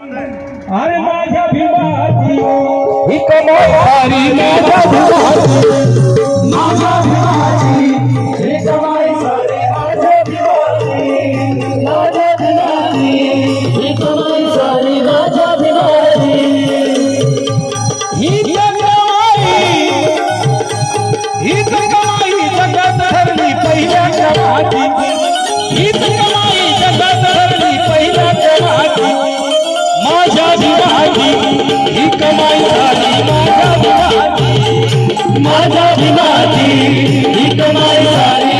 अरे माझ्या भिवाजियो ही कमाई माझ्या भिवाजी माझ्या भिवाजी ही कमाई सारी माझ्या भिवाजी माझ्या भिवाजी ही कमाई सारी माझ्या भिवाजी ही कमाई। ही कमाई जगात ठरली पहिल्या कमाई ही कमाई माझ्या विमाची ही कमाई झाली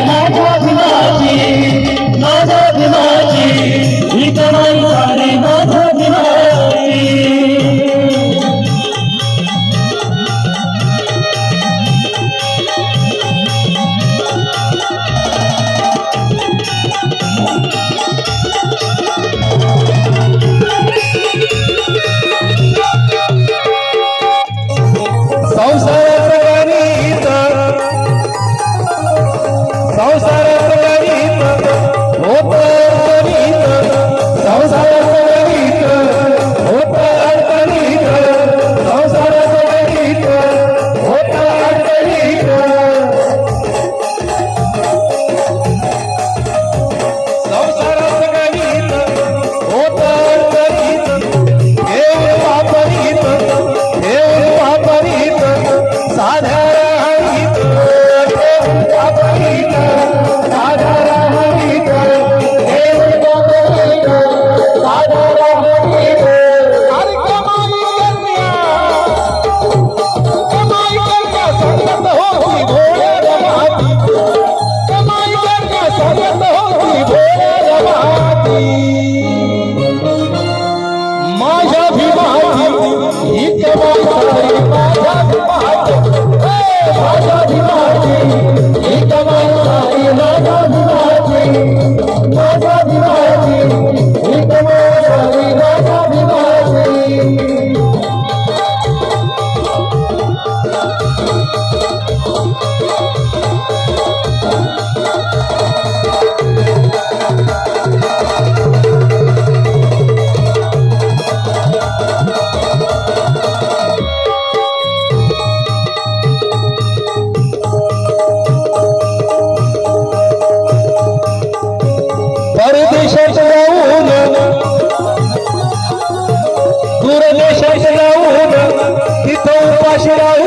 দেশবাসীরা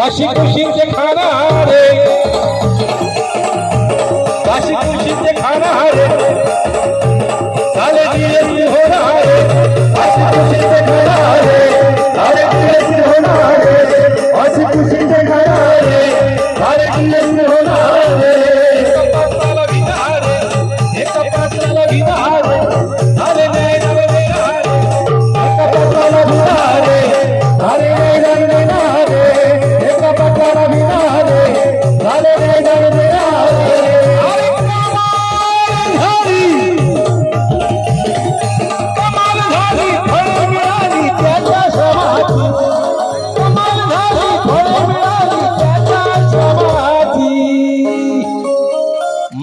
চাষি খুশিতে খানা রে।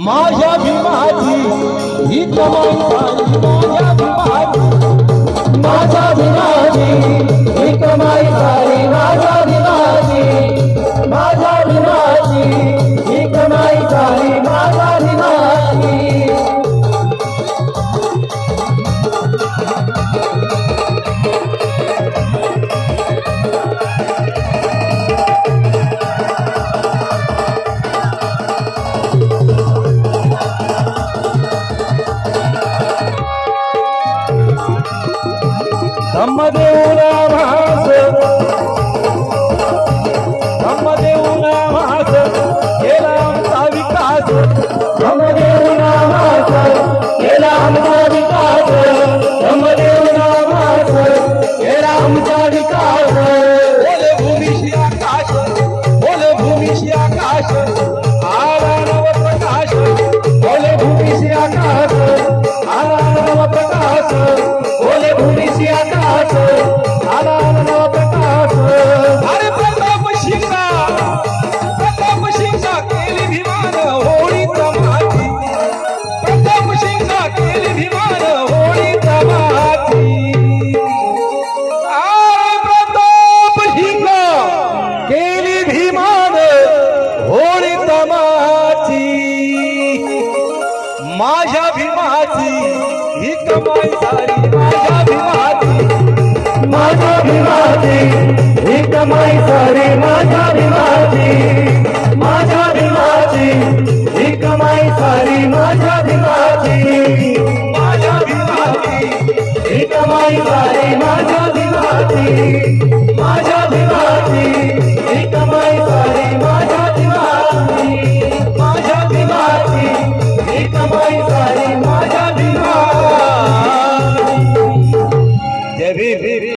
माझ्या भीमाची ही कमाई దమ్మదేవుల कामाची माझ्या भीमाची ही कमाई सारी माझ्या भीमाची. माझ्या भीमाची ही कमाई सारी माझ्या भीमाची. माझ्या भीमाची ही कमाई सारी माझ्या भीमाची. माझ्या भीमाची ही कमाई सारी माझ्या भीमाची.